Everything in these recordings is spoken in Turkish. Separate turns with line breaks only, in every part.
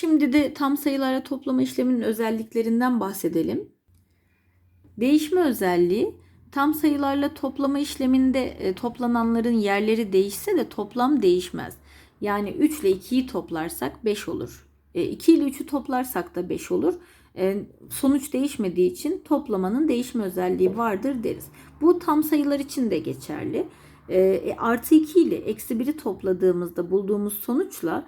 Şimdi de tam sayılarla toplama işleminin özelliklerinden bahsedelim. Değişme özelliği tam sayılarla toplama işleminde e, toplananların yerleri değişse de toplam değişmez. Yani 3 ile 2'yi toplarsak 5 olur. E, 2 ile 3'ü toplarsak da 5 olur. E, sonuç değişmediği için toplamanın değişme özelliği vardır deriz. Bu tam sayılar için de geçerli. E, e, artı 2 ile eksi 1'i topladığımızda bulduğumuz sonuçla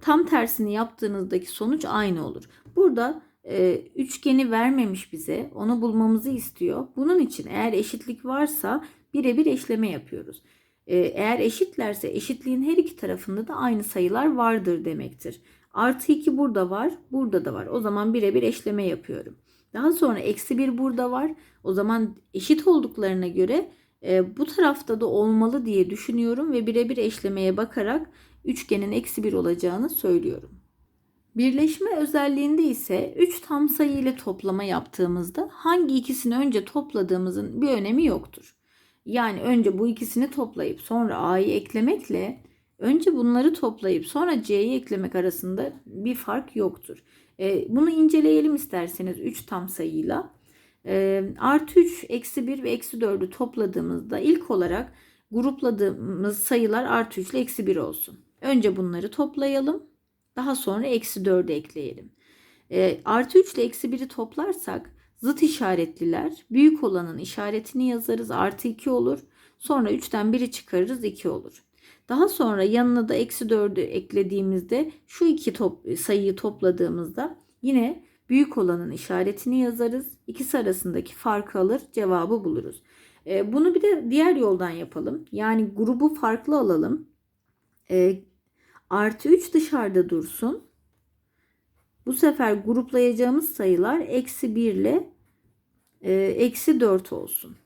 tam tersini yaptığınızdaki sonuç aynı olur. Burada e, üçgeni vermemiş bize. Onu bulmamızı istiyor. Bunun için eğer eşitlik varsa birebir eşleme yapıyoruz. E, eğer eşitlerse eşitliğin her iki tarafında da aynı sayılar vardır demektir. Artı 2 burada var, burada da var. O zaman birebir eşleme yapıyorum. Daha sonra eksi 1 burada var. O zaman eşit olduklarına göre e, bu tarafta da olmalı diye düşünüyorum ve birebir eşlemeye bakarak üçgenin eksi 1 olacağını söylüyorum. Birleşme özelliğinde ise 3 tam sayı ile toplama yaptığımızda hangi ikisini önce topladığımızın bir önemi yoktur. Yani önce bu ikisini toplayıp sonra A'yı eklemekle önce bunları toplayıp sonra C'yi eklemek arasında bir fark yoktur. E, bunu inceleyelim isterseniz 3 tam sayıyla. E, artı 3, eksi 1 ve eksi 4'ü topladığımızda ilk olarak grupladığımız sayılar artı 3 ile eksi 1 olsun. Önce bunları toplayalım. Daha sonra eksi 4'ü ekleyelim. E, artı 3 ile eksi 1'i toplarsak zıt işaretliler. Büyük olanın işaretini yazarız. Artı 2 olur. Sonra 3'ten 1'i çıkarırız 2 olur. Daha sonra yanına da eksi 4'ü eklediğimizde şu iki top, sayıyı topladığımızda yine büyük olanın işaretini yazarız. İkisi arasındaki farkı alır cevabı buluruz. E, bunu bir de diğer yoldan yapalım. Yani grubu farklı alalım. E, artı 3 dışarıda dursun. Bu sefer gruplayacağımız sayılar eksi 1 ile e, eksi 4 olsun.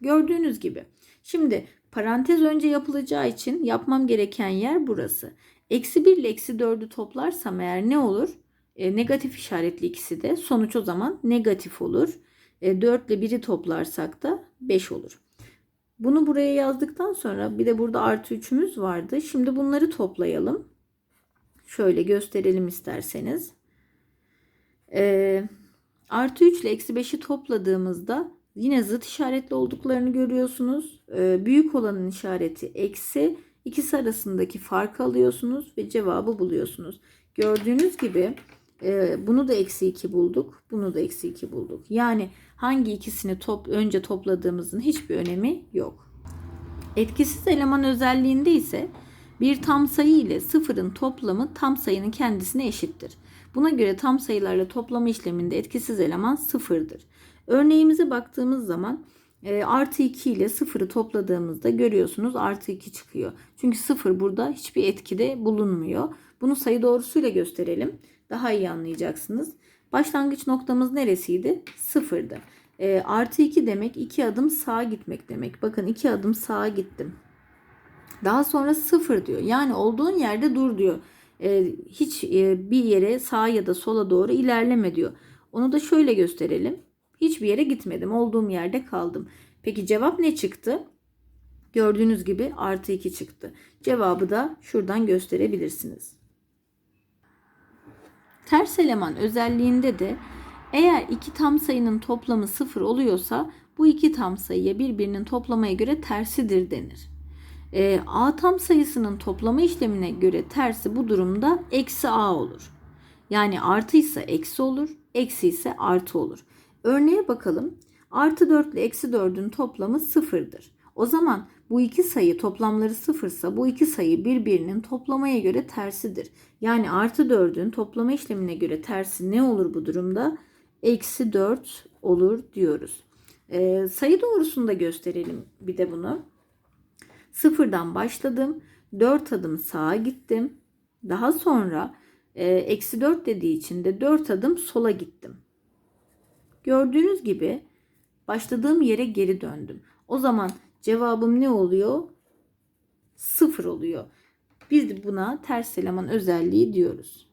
Gördüğünüz gibi. Şimdi parantez önce yapılacağı için yapmam gereken yer burası. Eksi 1 ile eksi 4'ü toplarsam eğer ne olur? E, negatif işaretli ikisi de. Sonuç o zaman negatif olur. E, 4 ile 1'i toplarsak da 5 olur. Bunu buraya yazdıktan sonra bir de burada artı 3'ümüz vardı. Şimdi bunları toplayalım. Şöyle gösterelim isterseniz. Ee, artı 3 ile eksi 5'i topladığımızda yine zıt işaretli olduklarını görüyorsunuz. Ee, büyük olanın işareti eksi. İkisi arasındaki farkı alıyorsunuz ve cevabı buluyorsunuz. Gördüğünüz gibi e, bunu da eksi 2 bulduk. Bunu da eksi 2 bulduk. Yani hangi ikisini top, önce topladığımızın hiçbir önemi yok. Etkisiz eleman özelliğinde ise bir tam sayı ile sıfırın toplamı tam sayının kendisine eşittir. Buna göre tam sayılarla toplama işleminde etkisiz eleman sıfırdır. Örneğimize baktığımız zaman e, artı 2 ile sıfırı topladığımızda görüyorsunuz artı 2 çıkıyor. Çünkü sıfır burada hiçbir etkide bulunmuyor. Bunu sayı doğrusuyla gösterelim. Daha iyi anlayacaksınız. Başlangıç noktamız neresiydi? Sıfırdı. E, artı 2 demek 2 adım sağa gitmek demek. Bakın 2 adım sağa gittim. Daha sonra sıfır diyor. Yani olduğun yerde dur diyor. E, hiç e, bir yere sağa ya da sola doğru ilerleme diyor. Onu da şöyle gösterelim. Hiçbir yere gitmedim. Olduğum yerde kaldım. Peki cevap ne çıktı? Gördüğünüz gibi artı 2 çıktı. Cevabı da şuradan gösterebilirsiniz. Ters eleman özelliğinde de eğer iki tam sayının toplamı sıfır oluyorsa bu iki tam sayıya birbirinin toplamaya göre tersidir denir. E, a tam sayısının toplama işlemine göre tersi bu durumda eksi a olur. Yani artı ise eksi olur, eksi ise artı olur. Örneğe bakalım. Artı 4 ile eksi 4'ün toplamı sıfırdır. O zaman bu iki sayı toplamları sıfırsa bu iki sayı birbirinin toplamaya göre tersidir. Yani artı 4'ün toplama işlemine göre tersi ne olur bu durumda? Eksi 4 olur diyoruz. Ee, sayı doğrusunu da gösterelim bir de bunu. Sıfırdan başladım. 4 adım sağa gittim. Daha sonra e, eksi 4 dediği için de 4 adım sola gittim. Gördüğünüz gibi başladığım yere geri döndüm. O zaman cevabım ne oluyor? Sıfır oluyor. Biz buna ters eleman özelliği diyoruz.